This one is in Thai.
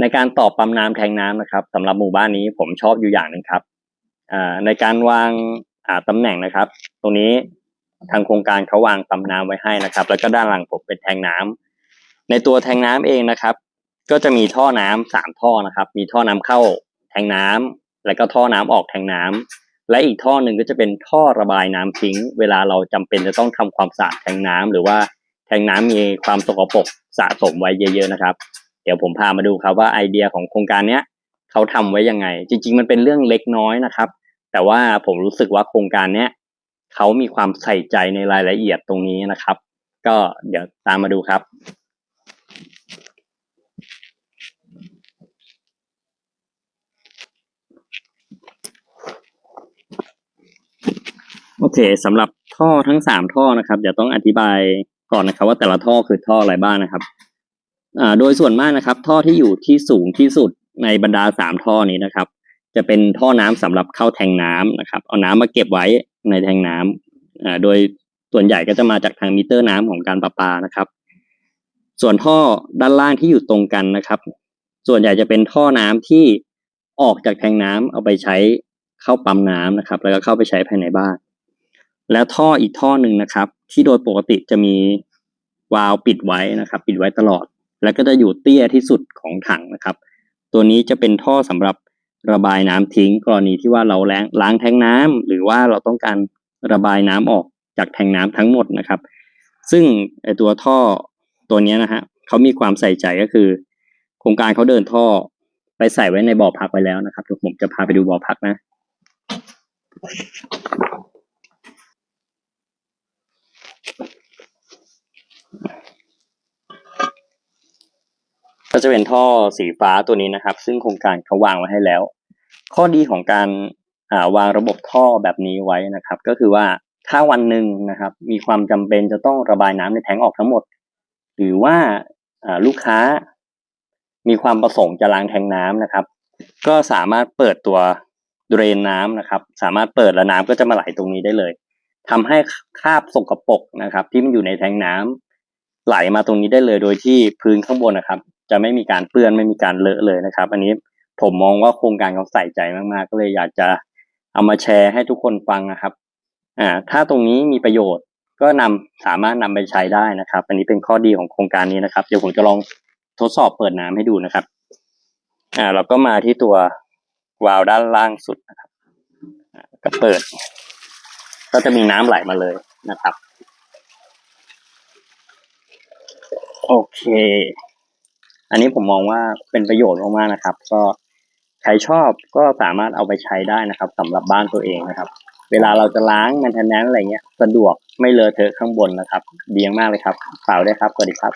ในการต่อปั๊มน้ำแทงน้ำนะครับสำหรับหมู่บ้านนี้ผมชอบอยู่อย่างหนึ่งครับในการวางาตำแหน่งนะครับ ตรงนี้ทางโครงการเขาวางปั๊มน้ำไว้ให้นะครับ แล้วก็ด้านหลังผมเป็นแทงน้ำในตัวแทงน้ำเองนะครับ ก็จะมีท่อน้ำสามท่อนะครับ มีท่อน้ำเข้าแทงน้ำแล้วก็ท่อน้ำออกแทงน้ำและอีกท่อหนึ่งก็จะเป็นท่อระบายน้ำทิ้ง เวลาเราจำเป็นจะต้องทำความสะอาดแทงน้ำหรือว่าแทงน้ำมีความสกปรกสะสมไว้เยอะ ๆนะครับ เดี๋ยวผมพามาดูครับว่าไอเดียของโครงการเนี้ยเขาทำไว้ยังไง จริง ๆ มันเป็นเรื่องเล็กน้อยนะครับ แต่ว่าผมรู้สึกว่าโครงการเนี้ยเขามีความใส่ใจในรายละเอียดตรงนี้นะครับ ก็เดี๋ยวตามมาดูครับโอเคสำหรับท่อทั้งสามท่อนะครับเดี๋ยวต้องอธิบายก่อนนะครับ ว่าแต่ละท่อคือท่ออะไรบ้างนะครับ โดยส่วนมากนะครับ ท่อที่อยู่ที่สูงที่สุดในบรรดาสามท่อนี้นะครับ จะเป็นท่อน้ำสำหรับเข้าแทงน้ำนะครับ เอาน้ำมาเก็บไว้ในแทงน้ำอ่าโดยส่วนใหญ่ก็จะมาจากทางมิเตอร์น้ำของการประปานะครับ ส่วนท่อด้านล่างที่อยู่ตรงกันนะครับ ส่วนใหญ่จะเป็นท่อน้ำที่ออกจากแทงน้ำเอาไปใช้เข้าปั๊มน้ำนะครับ แล้วก็เข้าไปใช้ภายในบ้าน แล้วท่ออีกท่อหนึ่งนะครับ ที่โดยปกติจะมีวาล์วปิดไว้นะครับ ปิดไว้ตลอด แล้วก็จะอยู่เตี้ยที่สุดของถังนะครับ ตัวนี้จะเป็นท่อสำหรับระบายน้ำทิ้ง กรณีที่ว่าเราล้างล้างแทงน้ำหรือว่าเราต้องการระบายน้ำออกจากแทงน้ำทั้งหมดนะครับ ซึ่งไอตัวท่อตัวนี้นะฮะเขามีความใส่ใจก็คือ โครงการเขาเดินท่อไปใส่ไว้ในบ่อพักไว้แล้วนะครับเดี๋ยวผมจะพาไปดูบ่อพักนะ ก็จะเป็นท่อสีฟ้าตัวนี้นะครับ ซึ่งโครงการเขาวางไว้ให้แล้ว ข้อดีของการาวางระบบท่อแบบนี้ไว้นะครับ ก็คือว่าถ้าวันหนึ่งนะครับ มีความจำเป็นจะต้องระบายน้ำในแทงออกทั้งหมด หรือว่าาลูกค้ามีความประสงค์จะล้างแทงน้ำนะครับ ก็สามารถเปิดตัวเดรนน้ำนะครับ สามารถเปิดแล้วน้ำก็จะมาไหลตรงนี้ได้เลยทำให้คราบสกปรกนะครับ ที่มันอยู่ในแทงน้ำ ไหลมาตรงนี้ได้เลยโดยที่พื้นข้างบนนะครับ จะไม่มีการเปื้อนไม่มีการเลอะเลยนะครับ อันนี้ผมมองว่าโครงการเขาใส่ใจมากๆ ก็เลยอยากจะเอามาแชร์ให้ทุกคนฟังนะครับ อ่า ถ้าตรงนี้มีประโยชน์ก็นำสามารถนำไปใช้ได้นะครับ อันนี้เป็นข้อดีของโครงการนี้นะครับ เดี๋ยวผมจะลองทดสอบเปิดน้ำให้ดูนะครับ อ่า เราก็มาที่ตัววาล์วด้านล่างสุดนะครับก็เปิด ก็จะมีน้ำไหลมาเลยนะครับ โอเค อันนี้ผมมองว่าเป็นประโยชน์มากๆนะครับ ก็ใครชอบก็สามารถเอาไปใช้ได้นะครับสำหรับบ้านตัวเองนะครับ เวลาเราจะล้างแมนเทนแนนอะไรเงี้ย สะดวกไม่เลอะเทอะข้างบนนะครับ ดีมากเลยครับเปล่าได้ครับสวัสดีครับ